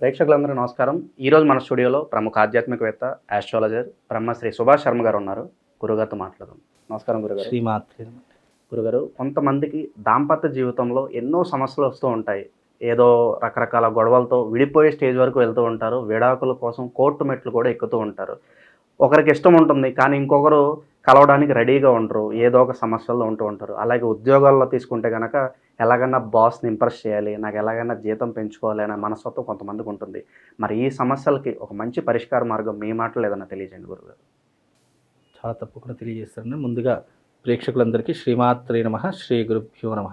ప్రేక్షకులందరూ నమస్కారం. ఈరోజు మన స్టూడియోలో ప్రముఖ ఆధ్యాత్మికవేత్త ఆస్ట్రాలజర్ బ్రహ్మశ్రీ సుభాష్ శర్మ గారు ఉన్నారు. గురుగారితో మాట్లాడదాం. నమస్కారం గురుగారు. శ్రీమాత్రి గురుగారు కొంతమందికి దాంపత్య జీవితంలో ఎన్నో సమస్యలు వస్తూ ఉంటాయి. ఏదో రకరకాల గొడవలతో విడిపోయే స్టేజ్ వరకు వెళ్తూ ఉంటారు. విడాకుల కోసం కోర్టు మెట్లు కూడా ఎక్కుతూ ఉంటారు. ఒకరికి ఇష్టం ఉంటుంది కానీ ఇంకొకరు కలవడానికి రెడీగా ఉండరు ఏదో ఒక సమస్యల్లో ఉంటూ ఉంటారు. అలాగే ఉద్యోగాల్లో తీసుకుంటే కనుక ఎలాగైనా బాస్ని ఇంప్రెస్ చేయాలి నాకు ఎలాగైనా జీతం పెంచుకోవాలి అనే మనస్తత్వం కొంతమందికి ఉంటుంది. మరి ఈ సమస్యలకి ఒక మంచి పరిష్కార మార్గం మీ మాటలు ఏదైనా తెలియజేయండి గురుగారు. చాలా తప్పకుండా తెలియజేస్తారని ముందుగా ప్రేక్షకులందరికీ శ్రీమాత్రే నమ శ్రీ గురుభ్యో నమ.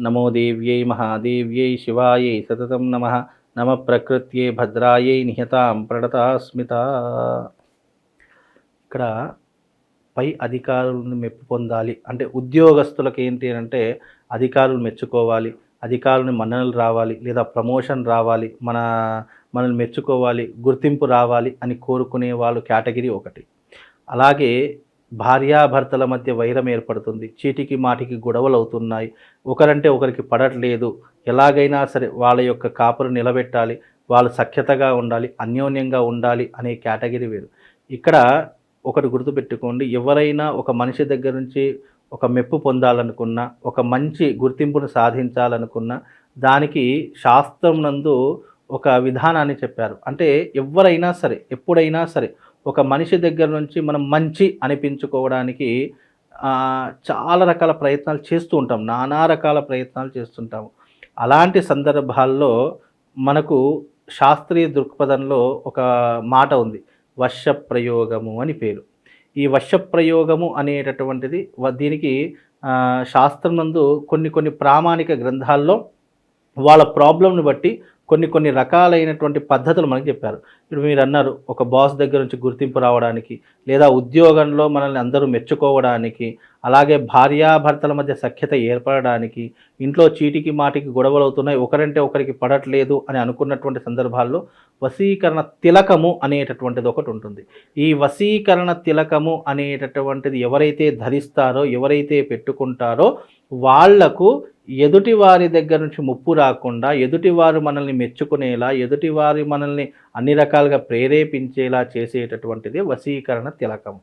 నమో దేవ్యై మహాదేవ్యై శివాయై సతతం నమ. నమ ప్రకృత్యే భద్రాయై నిహతాం ప్రణతాస్మిత. ఇక్కడ పై అధికారులను మెప్పు పొందాలి. అంటే ఉద్యోగస్తులకు ఏంటి అంటే అధికారులు మెచ్చుకోవాలి అధికారులని మన్ననలు రావాలి లేదా ప్రమోషన్ రావాలి మన మనల్ని మెచ్చుకోవాలి గుర్తింపు రావాలి అని కోరుకునే వాళ్ళు కేటగిరీ ఒకటి. అలాగే భార్యాభర్తల మధ్య వైరం ఏర్పడుతుంది చీటికి మాటికి గొడవలు అవుతున్నాయి ఒకరంటే ఒకరికి పడట్లేదు ఎలాగైనా సరే వాళ్ళ యొక్క కాపురు నిలబెట్టాలి వాళ్ళు సఖ్యతగా ఉండాలి అన్యోన్యంగా ఉండాలి అనే కేటగిరీ వేరు. ఇక్కడ ఒకటి గుర్తుపెట్టుకోండి. ఎవరైనా ఒక మనిషి దగ్గర నుంచి ఒక మెప్పు పొందాలనుకున్నా ఒక మంచి గుర్తింపును సాధించాలనుకున్నా దానికి శాస్త్రం నందు ఒక విధానాన్ని చెప్పారు. అంటే ఎవరైనా సరే ఎప్పుడైనా సరే ఒక మనిషి దగ్గర నుంచి మనం మంచి అనిపించుకోవడానికి చాలా రకాల ప్రయత్నాలు చేస్తూ ఉంటాం. నానా రకాల ప్రయత్నాలు చేస్తుంటాము. అలాంటి సందర్భాల్లో మనకు శాస్త్రీయ దృక్పథంలో ఒక మాట ఉంది. వర్ష ప్రయోగము అని పేరు. ఈ వర్ష ప్రయోగము అనేటటువంటిది దీనికి శాస్త్రం నందు కొన్ని కొన్ని ప్రామాణిక గ్రంథాల్లో వాళ్ళ ప్రాబ్లంను బట్టి కొన్ని కొన్ని రకాలైనటువంటి పద్ధతులు మనకి చెప్పారు. ఇప్పుడు మీరు అన్నారు ఒక బాస్ దగ్గర నుంచి గుర్తింపు రావడానికి లేదా ఉద్యోగంలో మనల్ని అందరూ మెచ్చుకోవడానికి అలాగే భార్యాభర్తల మధ్య సఖ్యత ఏర్పడడానికి ఇంట్లో చీటికి మాటికి గొడవలు అవుతున్నాయి ఒకరంటే ఒకరికి పడట్లేదు అని అనుకున్నటువంటి సందర్భాల్లో వశీకరణ తిలకము అనేటటువంటిది ఒకటి ఉంటుంది. ఈ వశీకరణ తిలకము అనేటటువంటిది ఎవరైతే ధరిస్తారో ఎవరైతే పెట్టుకుంటారో వాళ్ళకు ఎదుటి వారి దగ్గర నుంచి ముప్పు రాకుండా ఎదుటివారు మనల్ని మెచ్చుకునేలా ఎదుటివారి మనల్ని అన్ని రకాలుగా ప్రేరేపించేలా చేసేటటువంటిది వశీకరణ తిలకం.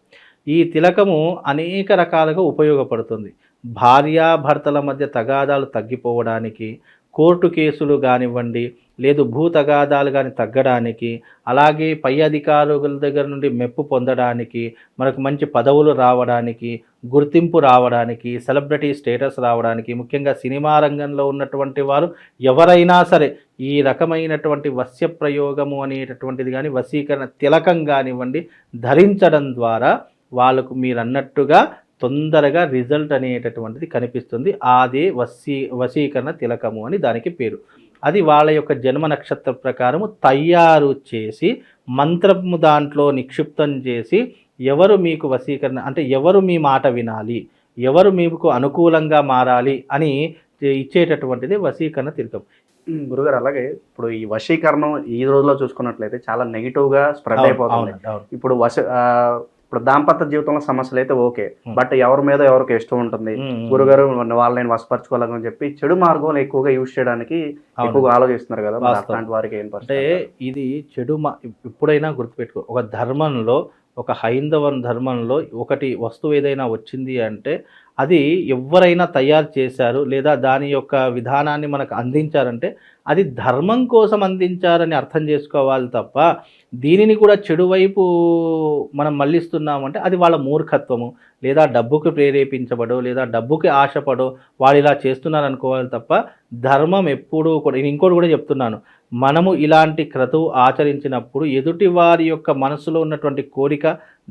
ఈ తిలకము అనేక రకాలుగా ఉపయోగపడుతుంది. భార్యాభర్తల మధ్య తగాదాలు తగ్గిపోవడానికి కోర్టు కేసులు కానివ్వండి లేదు భూ తగాదాలు కానీ తగ్గడానికి అలాగే పై అధికారుల దగ్గర నుండి మెప్పు పొందడానికి మనకు మంచి పదవులు రావడానికి గుర్తింపు రావడానికి సెలబ్రిటీ స్టేటస్ రావడానికి ముఖ్యంగా సినిమా రంగంలో ఉన్నటువంటి వారు ఎవరైనా సరే ఈ రకమైనటువంటి వస్య ప్రయోగము అనేటటువంటిది కానీ వశీకరణ తిలకం కానివ్వండి ధరించడం ద్వారా వాళ్ళకు మీరు అన్నట్టుగా తొందరగా రిజల్ట్ అనేటటువంటిది కనిపిస్తుంది. అదే వశీ వశీకరణ తిలకము అని దానికి పేరు. అది వాళ్ళ యొక్క జన్మ నక్షత్ర ప్రకారము తయారు చేసి మంత్రము దాంట్లో నిక్షిప్తం చేసి ఎవరు మీకు వశీకరణ అంటే ఎవరు మీ మాట వినాలి ఎవరు మీకు అనుకూలంగా మారాలి అని ఇచ్చేటటువంటిది వశీకరణ ఉమ్, గురుగారు అలాగే ఇప్పుడు ఈ వశీకరణం ఈ రోజులో చూసుకున్నట్లయితే చాలా నెగిటివ్గా స్ప్రెడ్ అయిపోతుంది. ఇప్పుడు వశ ఇప్పుడు దాంపత్య జీవితంలో సమస్యలు అయితే ఓకే Hmm. బట్ ఎవరి మీద ఎవరికి ఇష్టం ఉంటుంది ఉమ్, గురుగారు వాళ్ళని నేను వసపరచుకోవాలని చెప్పి చెడు మార్గంలో ఎక్కువగా యూజ్ చేయడానికి. ఎక్కువగా ఆలోచిస్తున్నారు కదా. అట్లాంటి వారికి ఏం అంటే ఇది చెడు మా ఎప్పుడైనా గుర్తుపెట్టుకో ఒక ధర్మంలో ఒక హైందవ ధర్మంలో ఒకటి వస్తువు ఏదైనా వచ్చింది అంటే అది ఎవరైనా తయారు చేశారు లేదా దాని యొక్క విధానాన్ని మనకు అందించారంటే అది ధర్మం కోసం అందించారని అర్థం చేసుకోవాలి తప్ప దీనిని కూడా చెడు వైపు మనం మళ్ళిస్తున్నామంటే అది వాళ్ళ మూర్ఖత్వము లేదా డబ్బుకు ప్రేరేపించబడో లేదా డబ్బుకి ఆశపడో వాళ్ళు ఇలా చేస్తున్నారు అనుకోవాలి తప్ప ధర్మం ఎప్పుడూ కూడా నేను ఇంకోటి కూడా చెప్తున్నాను. మనము ఇలాంటి క్రతువు ఆచరించినప్పుడు ఎదుటి వారి యొక్క మనసులో ఉన్నటువంటి కోరిక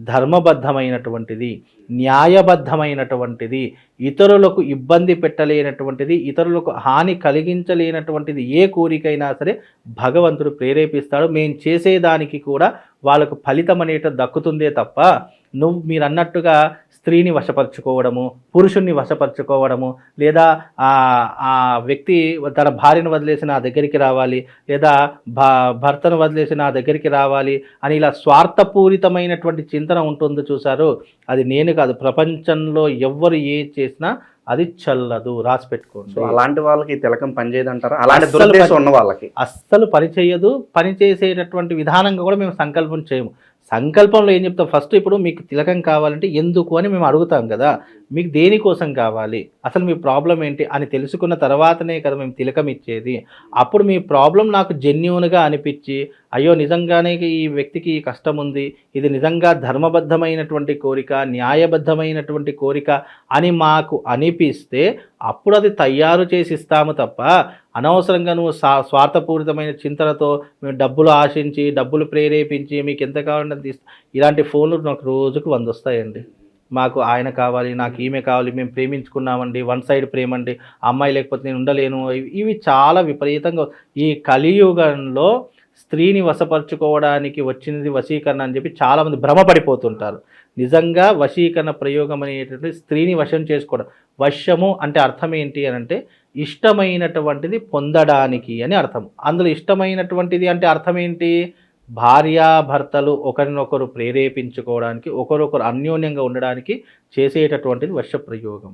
ధర్మబద్ధమైనటువంటిది న్యాయబద్ధమైనటువంటిది ఇతరులకు ఇబ్బంది పెట్టలేనటువంటిది ఇతరులకు హాని కలిగించలేనటువంటిది ఏ కోరికైనా సరే భగవంతుడు ప్రేరేపిస్తాడు. మేము చేసేదానికి కూడా వాళ్ళకు ఫలితం అనేట దక్కుతుందే తప్ప నువ్వు మీరు అన్నట్టుగా స్త్రీని వశపరచుకోవడము పురుషుణ్ణి వశపరచుకోవడము లేదా ఆ వ్యక్తి తన భార్యను వదిలేసి నా దగ్గరికి రావాలి లేదా భా భర్తను వదిలేసి నా దగ్గరికి రావాలి అని ఇలా స్వార్థపూరితమైనటువంటి చింతన ఉంటుంది చూసారు అది నేను కాదు ప్రపంచంలో ఎవ్వరు ఏ చేసినా అది చల్లదు. రాసి పెట్టుకోండి. అలాంటి వాళ్ళకి తిలకం పనిచేయదు అంటారా అలాంటి పని- ఉన్న వాళ్ళకి? అస్సలు పని చేయదు. పని చేసేటటువంటి విధానంగా కూడా మేము సంకల్పం చేయము. సంకల్పంలో ఏం చెప్తాం ఫస్ట్ ఇప్పుడు మీకు తిలకం కావాలంటే ఎందుకు అని మేము అడుగుతాం కదా. మీకు దేనికోసం కావాలి? అసలు మీ ప్రాబ్లం ఏంటి? అని తెలుసుకున్న తర్వాతనే కదా మేము తిలకం ఇచ్చేది. అప్పుడు మీ ప్రాబ్లం నాకు జెన్యున్గా అనిపించి అయ్యో నిజంగానే ఈ వ్యక్తికి ఈ కష్టం ఉంది ఇది నిజంగా ధర్మబద్ధమైనటువంటి కోరిక న్యాయబద్ధమైనటువంటి కోరిక అని మాకు అనిపిస్తే అప్పుడు అది తయారు చేసి ఇస్తాము తప్ప అనవసరంగా నువ్వు సా స్వార్థపూరితమైన చింతనతో మేము డబ్బులు ఆశించి డబ్బులు ప్రేరేపించి మీకు ఎంత కావాలంటే తీస్తా ఇలాంటి ఫోన్లు నాకు రోజుకు వంద వస్తాయండి మాకు ఆయన కావాలి నాకు ఈమె కావాలి మేము ప్రేమించుకున్నామండి వన్ సైడ్ ప్రేమ అండి అమ్మాయి లేకపోతే నేను ఉండలేను ఇవి- ఇవి చాలా విపరీతంగా ఈ కలియుగంలో స్త్రీని వశపరుచుకోవడానికి వచ్చినది వశీకరణ అని చెప్పి చాలామంది భ్రమపడిపోతుంటారు. నిజంగా వశీకరణ ప్రయోగం అనేటువంటి స్త్రీని వశం చేసుకోవడం వశము అంటే అర్థం ఏంటి అని అంటే ఇష్టమైనటువంటిది పొందడానికి అని అర్థం. అందులో ఇష్టమైనటువంటిది అంటే అర్థం ఏంటి? భార్యాభర్తలు ఒకరినొకరు ప్రేరేపించుకోవడానికి ఒకరొకరు అన్యోన్యంగా ఉండడానికి చేసేటటువంటిది వర్షప్రయోగం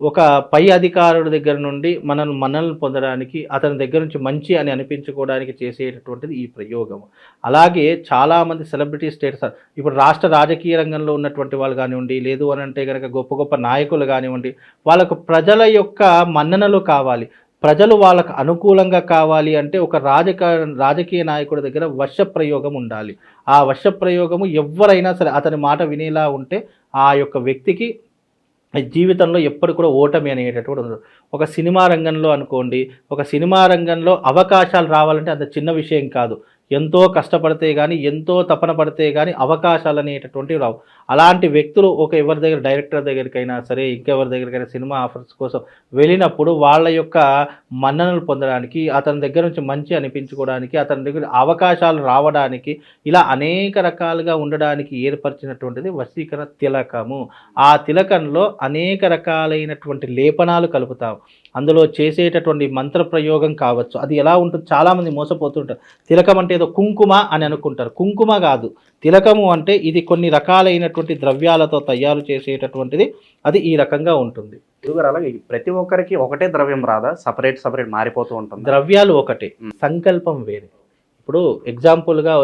ఒక పై అధికారుడి దగ్గర నుండి మనల్ని మనల్ని పొందడానికి అతని దగ్గర నుంచి మంచి అని అనిపించుకోవడానికి చేసేటటువంటిది ఈ ప్రయోగం. అలాగే చాలామంది సెలబ్రిటీ స్టేటస్ ఇప్పుడు రాష్ట్ర రాజకీయ రంగంలో ఉన్నటువంటి వాళ్ళు కానివ్వండి లేదు అని అంటే కనుక గొప్ప గొప్ప నాయకులు కానివ్వండి వాళ్ళకు ప్రజల యొక్క మన్ననలు కావాలి. ప్రజలు వాళ్ళకు అనుకూలంగా కావాలి అంటే ఒక రాజకీయ రాజకీయ నాయకుడి దగ్గర వశ ప్రయోగం ఉండాలి. ఆ వశ ప్రయోగము ఎవరైనా సరే అతని మాట వినేలా ఉంటే ఆ యొక్క వ్యక్తికి జీవితంలో ఎప్పుడు కూడా ఓటమి అనేటటువంటి ఉండదు. ఒక సినిమా రంగంలో అనుకోండి ఒక సినిమా రంగంలో అవకాశాలు రావాలంటే అంత చిన్న విషయం కాదు. ఎంతో కష్టపడితే కానీ ఎంతో తపన పడితే కానీ అవకాశాలు అనేటటువంటివి రావు. అలాంటి వ్యక్తులు ఒక ఎవరి దగ్గర డైరెక్టర్ దగ్గరికైనా సరే ఇంకెవరి దగ్గరికైనా సినిమా ఆఫర్స్ కోసం వెళ్ళినప్పుడు వాళ్ళ యొక్క మన్ననలు పొందడానికి అతని దగ్గర నుంచి మంచి అనిపించుకోవడానికి అతని దగ్గర అవకాశాలు రావడానికి ఇలా అనేక రకాలుగా ఉండడానికి ఏర్పరిచినటువంటిది వశీకరణ తిలకము. ఆ తిలకంలో అనేక రకాలైనటువంటి లేపనాలు కలుపుతాం. అందులో చేసేటటువంటి మంత్ర ప్రయోగం కావచ్చు. అది ఎలా ఉంటుంది చాలామంది మోసపోతుంటారు. తిలకం అంటే ఏదో కుంకుమ అని అనుకుంటారు. కుంకుమ కాదు. తిలకము అంటే ఇది కొన్ని రకాలైనటువంటి ద్రవ్యాలతో తయారు చేసేటటువంటిది. అది ఈ రకంగా ఉంటుంది. గురుగారు అలాగే ప్రతి ఒక్కరికి ఒకటే ద్రవ్యం రాదా? సపరేట్ సపరేట్ మారిపోతూ ఉంటుంది. ద్రవ్యాలు ఒకటే. సంకల్పం వేరే. ఇప్పుడు ఎగ్జాంపుల్గా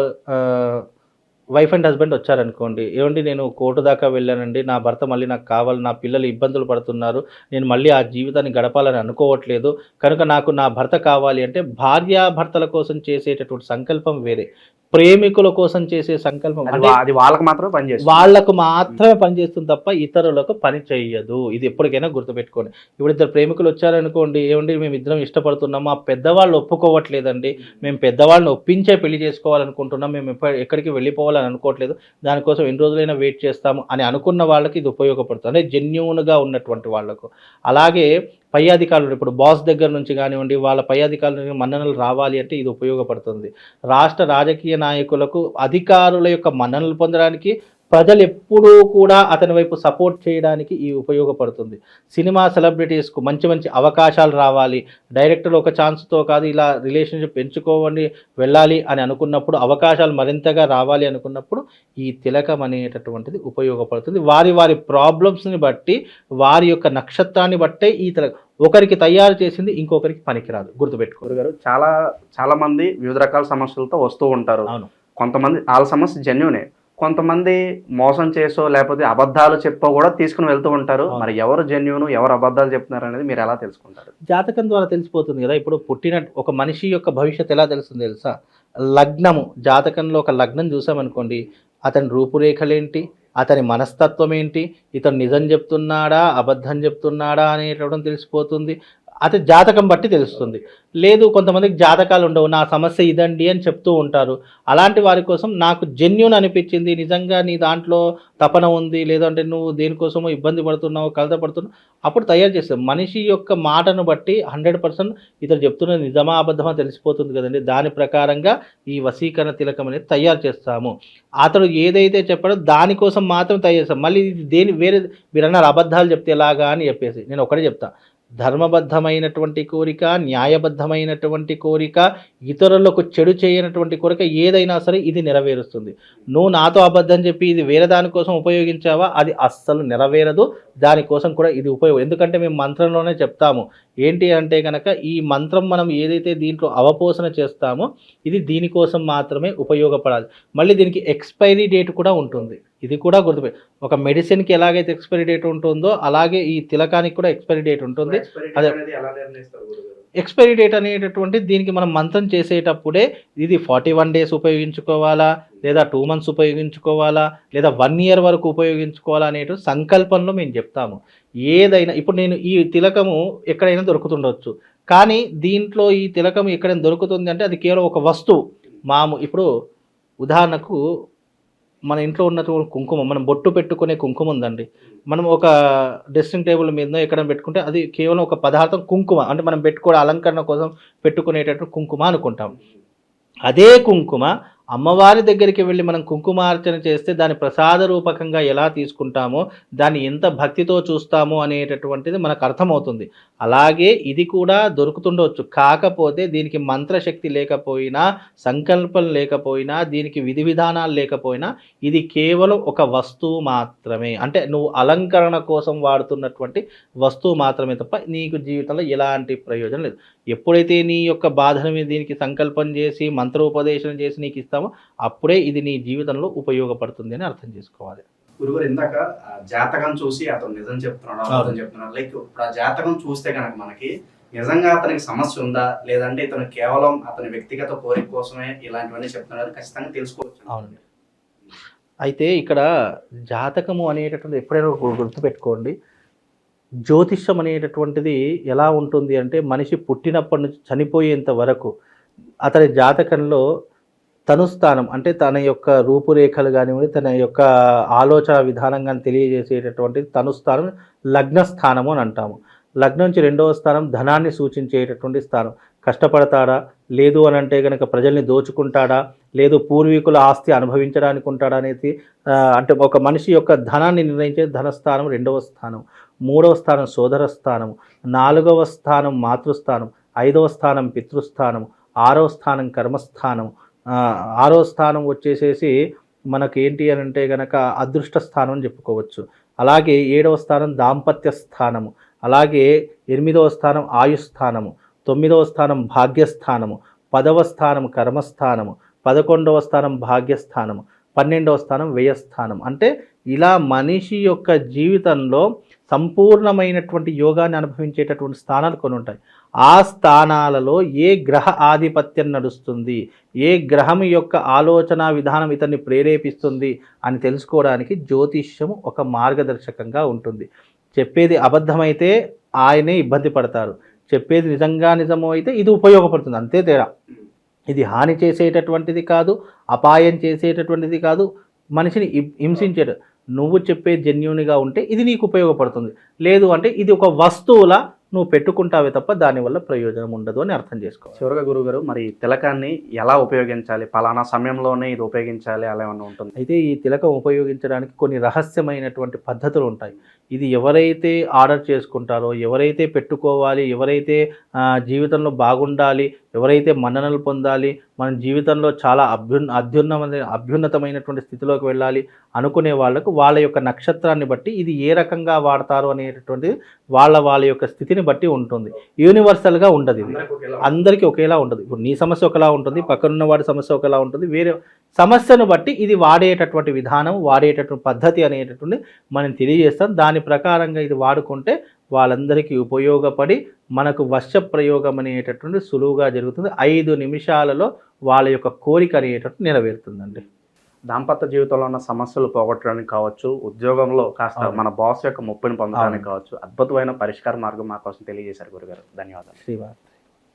వైఫ్ అండ్ హస్బెండ్ వచ్చారనుకోండి ఏమండి నేను కోర్టు దాకా వెళ్ళానండి నా భర్త మళ్ళీ నాకు కావాలి నా పిల్లలు ఇబ్బందులు పడుతున్నారు నేను మళ్ళీ ఆ జీవితాన్ని గడపాలని అనుకోవట్లేదు కనుక నాకు నా భర్త కావాలి అంటే భార్యాభర్తల కోసం చేసేటటువంటి సంకల్పం వేరే. ప్రేమికుల కోసం చేసే సంకల్పం అది వాళ్ళకి మాత్రమే పనిచేస్తుంది వాళ్ళకు మాత్రమే పనిచేస్తుంది తప్ప ఇతరులకు పని చెయ్యదు. ఇది ఎప్పటికైనా గుర్తుపెట్టుకోండి. ఇప్పుడు ఇద్దరు ప్రేమికులు వచ్చారనుకోండి ఏమండి మేము ఇద్దరం ఇష్టపడుతున్నాం మా పెద్దవాళ్ళు ఒప్పుకోవట్లేదండి మేము పెద్దవాళ్ళని ఒప్పించే పెళ్ళి చేసుకోవాలనుకుంటున్నాం మేము ఎక్కడికి వెళ్ళిపోవాలని అనుకోవట్లేదు దానికోసం ఎన్ని రోజులైనా వెయిట్ చేస్తాము అని అనుకున్న వాళ్ళకి ఇది ఉపయోగపడుతుంది. అంటే జెన్యున్గా ఉన్నటువంటి వాళ్ళకు. అలాగే పై అధికారులు ఇప్పుడు బాస్ దగ్గర నుంచి కానివ్వండి వాళ్ళ పై అధికారుల మన్ననలు రావాలి అంటే ఇది ఉపయోగపడుతుంది. రాష్ట్ర రాజకీయ నాయకులకు అధికారుల యొక్క మన్ననలు పొందడానికి ప్రజలు ఎప్పుడూ కూడా అతని వైపు సపోర్ట్ చేయడానికి ఈ ఉపయోగపడుతుంది. సినిమా సెలబ్రిటీస్కు మంచి మంచి అవకాశాలు రావాలి. డైరెక్టర్ ఒక ఛాన్స్తో కాదు ఇలా రిలేషన్షిప్ పెంచుకోవాలి వెళ్ళాలి అని అనుకున్నప్పుడు అవకాశాలు మరింతగా రావాలి అనుకున్నప్పుడు ఈ తిలకం అనేటటువంటిది ఉపయోగపడుతుంది. వారి వారి ప్రాబ్లమ్స్ని బట్టి వారి యొక్క నక్షత్రాన్ని బట్టే ఈ తిలకం. ఒకరికి తయారు చేసింది ఇంకొకరికి పనికిరాదు. గుర్తుపెట్టుకో. గురుగారు చాలా చాలా మంది వివిధ రకాల సమస్యలతో వస్తూ ఉంటారు. అవును. కొంతమంది వాళ్ళ సమస్య జెన్యునే. కొంతమంది మోసం చేసో లేకపోతే అబద్ధాలు చెప్పో కూడా తీసుకుని వెళ్తూ ఉంటారు. మరి ఎవరు జెన్యున్ ఎవరు అబద్ధాలు చెప్తున్నారు అనేది మీరు ఎలా తెలుసుకుంటారు? జాతకం ద్వారా తెలిసిపోతుంది కదా. ఇప్పుడు పుట్టిన ఒక మనిషి యొక్క భవిష్యత్తు ఎలా తెలుస్తుంది తెలుసా? లగ్నము జాతకంలో ఒక లగ్నం చూసామనుకోండి. అతని రూపురేఖలేంటి? అతని మనస్తత్వం ఏంటి ఇతను నిజం చెప్తున్నాడా? అబద్ధం చెప్తున్నాడా? అనేటప్పుడు తెలిసిపోతుంది. అది జాతకం బట్టి తెలుస్తుంది. లేదు కొంతమందికి జాతకాలు ఉండవు నా సమస్య ఇదండి అని చెప్తూ ఉంటారు. అలాంటి వారి కోసం నాకు జెన్యున్ అనిపించింది నిజంగా నీ దాంట్లో తపన ఉంది లేదంటే నువ్వు దేనికోసమో ఇబ్బంది పడుతున్నావు కలత పడుతున్నావు అప్పుడు తయారు చేస్తాం మనిషి యొక్క మాటను బట్టి హండ్రెడ్ పర్సెంట్ ఇతరు చెప్తున్న నిజమా అబద్ధమా తెలిసిపోతుంది కదండి. దాని ప్రకారంగా ఈ వసీకరణ తిలకం అనేది తయారు చేస్తాము. అతడు ఏదైతే చెప్పాడో దానికోసం మాత్రం తయారు చేస్తాం. మళ్ళీ దేని వేరే మీరు అన్నారు అబద్ధాలు చెప్తే ఎలాగా అని చెప్పేసి నేను ఒకటే చెప్తా. ధర్మబద్ధమైనటువంటి కోరిక న్యాయబద్ధమైనటువంటి కోరిక ఇతరులకు చెడు చేయనటువంటి కోరిక ఏదైనా సరే ఇది నెరవేరుస్తుంది. నువ్వు నాతో అబద్ధం చెప్పి ఇది వేరే దానికోసం ఉపయోగించావా? అది అస్సలు నెరవేరదు. దానికోసం కూడా ఇది ఉపయోగం. ఎందుకంటే మేము మంత్రంలోనే చెప్తాము. ఏంటి అంటే కనుక ఈ మంత్రం మనం ఏదైతే దీంట్లో అవపోసన చేస్తామో ఇది దీనికోసం మాత్రమే ఉపయోగపడాలి. మళ్ళీ దీనికి ఎక్స్పైరీ డేట్ కూడా ఉంటుంది. ఇది కూడా గుర్తుపె ఒక మెడిసిన్కి ఎలాగైతే ఎక్స్పైరీ డేట్ ఉంటుందో అలాగే ఈ తిలకానికి కూడా ఎక్స్పైరీ డేట్ ఉంటుంది. అదే. ఎక్స్పైరీ డేట్ అనేటటువంటి దీనికి మనం మంత్రం చేసేటప్పుడే ఇది ఫార్టీ వన్ డేస్ ఉపయోగించుకోవాలా? లేదా టూ మంత్స్ ఉపయోగించుకోవాలా? లేదా వన్ ఇయర్ వరకు ఉపయోగించుకోవాలా అనేటు సంకల్పంలో మేము చెప్తాము. ఏదైనా ఇప్పుడు నేను ఈ తిలకము ఎక్కడైనా దొరుకుతుండొచ్చు. కానీ దీంట్లో ఈ తిలకం ఎక్కడైనా దొరుకుతుంది అంటే అది కేవలం ఒక వస్తువు. మాము ఇప్పుడు ఉదాహరణకు మన ఇంట్లో ఉన్నటువంటి కుంకుమ మనం బొట్టు పెట్టుకునే కుంకుమ ఉందండి. మనం ఒక డ్రెస్సింగ్ టేబుల్ మీద ఎక్కడ పెట్టుకుంటే అది కేవలం ఒక పదార్థం కుంకుమ అంటే మనం పెట్టుకోవడం అలంకరణ కోసం పెట్టుకునేటట్టు కుంకుమ అనుకుంటాం. అదే కుంకుమ అమ్మవారి దగ్గరికి వెళ్ళి మనం కుంకుమార్చన చేస్తే దాని ప్రసాద రూపకంగా ఎలా తీసుకుంటామో దాన్ని ఎంత భక్తితో చూస్తామో అనేటటువంటిది మనకు అర్థమవుతుంది. అలాగే ఇది కూడా దొరుకుతుండవచ్చు. కాకపోతే దీనికి మంత్రశక్తి లేకపోయినా సంకల్పం లేకపోయినా దీనికి విధి విధానాలు లేకపోయినా ఇది కేవలం ఒక వస్తువు మాత్రమే. అంటే నువ్వు అలంకరణ కోసం వాడుతున్నటువంటి వస్తువు మాత్రమే తప్ప నీకు జీవితంలో ఎలాంటి ప్రయోజనం లేదు. ఎప్పుడైతే నీ యొక్క బాధను మీద దీనికి సంకల్పం చేసి మంత్రోపదేశం చేసి నీకు ఇస్తామో అప్పుడే ఇది నీ జీవితంలో ఉపయోగపడుతుంది అని అర్థం చేసుకోవాలి. గురుగారు ఇందాక జాతకం చూసి అతను నిజం చెప్తున్నాడు అబద్ధం చెప్తున్నాడు. లైక్ ఇప్పుడు ఆ జాతకం చూస్తే కనుక మనకి నిజంగా అతనికి సమస్య ఉందా? లేదంటే ఇతను కేవలం అతని వ్యక్తిగత కోరిక కోసమే ఇలాంటివన్నీ చెప్తున్నాడు ఖచ్చితంగా తెలుసుకోవచ్చు. అవునండి అయితే ఇక్కడ జాతకము అనేటటువంటి ఎప్పుడైనా గుర్తుపెట్టుకోండి. జ్యోతిష్యం అనేటటువంటిది ఎలా ఉంటుంది అంటే మనిషి పుట్టినప్పటి నుంచి చనిపోయేంత వరకు అతని జాతకంలో తను స్థానం అంటే తన యొక్క రూపురేఖలు కానివ్వండి తన యొక్క ఆలోచన విధానం కానీ తెలియజేసేటటువంటి తను స్థానం లగ్న స్థానము అని అంటాము. లగ్నం నుంచి రెండవ స్థానం ధనాన్ని సూచించేటటువంటి స్థానం. కష్టపడతాడా? లేదు అని అంటే కనుక ప్రజల్ని దోచుకుంటాడా? లేదు పూర్వీకుల ఆస్తి అనుభవించడానికి ఉంటాడా అనేది అంటే ఒక మనిషి యొక్క ధనాన్ని నిర్ణయించే ధనస్థానం రెండవ స్థానం. మూడవ స్థానం సోదర స్థానం. నాలుగవ స్థానం మాతృస్థానం. ఐదవ స్థానం పితృస్థానం. ఆరవ స్థానం కర్మస్థానం. ఆరో స్థానం వచ్చేసేసి మనకి ఏంటి అని అంటే గనక అదృష్ట స్థానం అని చెప్పుకోవచ్చు. అలాగే ఏడవ స్థానం దాంపత్య స్థానము. అలాగే ఎనిమిదవ స్థానం ఆయుస్థానము. తొమ్మిదవ స్థానం భాగ్యస్థానము. పదవ స్థానం కర్మస్థానము. పదకొండవ స్థానం భాగ్యస్థానము. పన్నెండవ స్థానం వ్యయస్థానం అంటే ఇలా మనిషి యొక్క జీవితంలో సంపూర్ణమైనటువంటి యోగాన్ని అనుభవించేటటువంటి స్థానాలు కొన్ని ఉంటాయి. ఆ స్థానాలలో ఏ గ్రహ ఆధిపత్యం నడుస్తుంది? ఏ గ్రహం యొక్క ఆలోచన విధానం ఇతన్ని ప్రేరేపిస్తుంది? అని తెలుసుకోవడానికి జ్యోతిష్యం ఒక మార్గదర్శకంగా ఉంటుంది. చెప్పేది అబద్ధమైతే ఆయనే ఇబ్బంది పడతారు. చెప్పేది నిజంగా నిజమో అయితే ఇది ఉపయోగపడుతుంది. అంతే తేడా. ఇది హాని చేసేటటువంటిది కాదు అపాయం చేసేటటువంటిది కాదు మనిషిని హిం- హింసించేట నువ్వు చెప్పే జెన్యున్గా ఉంటే ఇది నీకు ఉపయోగపడుతుంది. లేదు అంటే ఇది ఒక వస్తువుల నువ్వు పెట్టుకుంటావే తప్ప దానివల్ల ప్రయోజనం ఉండదు అని అర్థం చేసుకోవాలి. చివరిగా గురుగారు మరి తిలకాన్ని ఎలా ఉపయోగించాలి? పలానా సమయంలోనే ఇది ఉపయోగించాలి అలా ఏమన్నా ఉంటుంది? అయితే ఈ తిలకం ఉపయోగించడానికి కొన్ని రహస్యమైనటువంటి పద్ధతులు ఉంటాయి. ఇది ఎవరైతే ఆర్డర్ చేసుకుంటారో ఎవరైతే పెట్టుకోవాలి ఎవరైతే జీవితంలో బాగుండాలి ఎవరైతే మన్ననలు పొందాలి మన జీవితంలో చాలా అభ్యున్ అత్యున్నమైన అభ్యున్నతమైనటువంటి స్థితిలోకి వెళ్ళాలి అనుకునే వాళ్ళకు వాళ్ళ యొక్క నక్షత్రాన్ని బట్టి ఇది ఏ రకంగా వాడతారు అనేటటువంటిది వాళ్ళ వాళ్ళ యొక్క స్థితిని బట్టి ఉంటుంది. యూనివర్సల్గా ఉండదు ఇది. అందరికీ ఒకేలా ఉండదు. ఇప్పుడు నీ సమస్య ఒకలా ఉంటుంది పక్కనున్న వాడి సమస్య ఒకలా ఉంటుంది వేరే సమస్యను బట్టి ఇది వాడేటటువంటి విధానం వాడేటటువంటి పద్ధతి అనేటటువంటి మనం తెలియజేస్తాం. దాని ప్రకారంగా ఇది వాడుకుంటే వాళ్ళందరికీ ఉపయోగపడి మనకు వర్ష ప్రయోగం అనేటటువంటి సులువుగా జరుగుతుంది. ఐదు నిమిషాలలో వాళ్ళ యొక్క కోరిక అనేటటువంటి నెరవేరుతుందండి. దాంపత్య జీవితంలో ఉన్న సమస్యలు పోగొట్టడానికి కావచ్చు ఉద్యోగంలో కాస్త. మన బాస్ యొక్క ముప్పుని పొందడానికి. కావచ్చు అద్భుతమైన పరిష్కార మార్గం మా కోసం తెలియజేశారు గురుగారు. ధన్యవాదాలు. శ్రీవారి